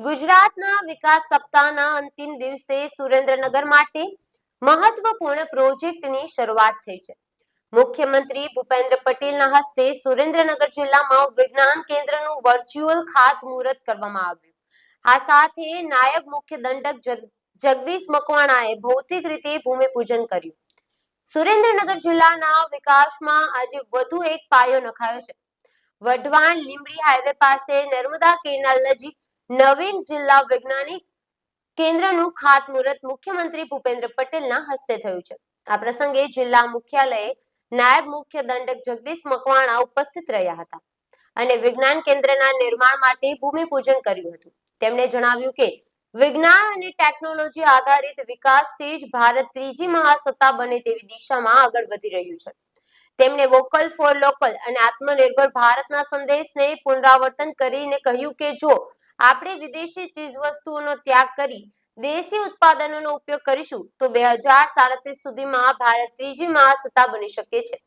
ગુજરાતના વિકાસ સપ્તાહના અંતિમ દિવસે સુરેન્દ્રનગર માટે મહત્વપૂર્ણ પ્રોજેક્ટની શરૂઆત થઈ છે. મુખ્યમંત્રી ભૂપેન્દ્ર પટેલના હસ્તે સુરેન્દ્રનગર જિલ્લામાં વિજ્ઞાન કેન્દ્રનું વર્ચ્યુઅલ ખાતમુહૂર્ત કરવામાં આવ્યું. આ સાથે નાયબ મુખ્ય દંડક જગદીશ મકવાણાએ ભૌતિક રીતે ભૂમિપૂજન કર્યું. સુરેન્દ્રનગર જિલ્લાના વિકાસમાં આજે વધુ એક પાયો નખાયો છે. વઢવાણ લીંબડી હાઈવે પાસે નર્મદા કેનાલ નજીક નવીન જિલ્લા વૈજ્ઞાનિક કેન્દ્રનું ખાતમુહૂર્ત મુખ્યમંત્રી ભૂપેન્દ્ર પટેલના હસ્તે થયું છે. આ પ્રસંગે જિલ્લા મુખ્યાલયે નાયબ મુખ્ય દંડક જગદીશ મકવાણા ઉપસ્થિત રહ્યા હતા અને વિજ્ઞાન કેન્દ્રના નિર્માણ માટે ભૂમિપૂજન કર્યું હતું. તેમણે જણાવ્યું કે, વિજ્ઞાન અને ટેકનોલોજી આધારિત વિકાસથી જ ભારત ત્રીજી મહાસત્તા બને તેવી દિશામાં આગળ વધી રહ્યું છે. તેમણે વોકલ ફોર લોકલ અને આત્મનિર્ભર ભારતના સંદેશને પુનરાવર્તન કરીને કહ્યું કે જો આપણે વિદેશી ચીજવસ્તુઓનો ત્યાગ કરી દેશી ઉત્પાદનોનો ઉપયોગ કરીશું તો બે સુધીમાં ભારત ત્રીજી મહાસત્તા બની શકે છે.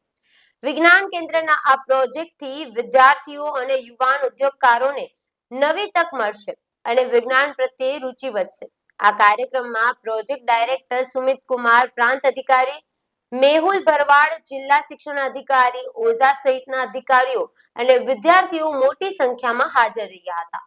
વિજ્ઞાન કેન્દ્રના આ પ્રોજેક્ટથી વિદ્યાર્થીઓ અને યુવાન ઉદ્યોગકારોને નવી તક મળશે અને વિજ્ઞાન પ્રત્યે રુચિ વધશે. આ કાર્યક્રમમાં પ્રોજેક્ટ ડાયરેક્ટર સુમિત કુમાર પ્રાંત અધિકારી, મેહુલ ભરવાડ જિલ્લા શિક્ષણ અધિકારી, ઓઝા સહિતના અધિકારીઓ અને વિદ્યાર્થીઓ મોટી સંખ્યામાં હાજર રહ્યા હતા.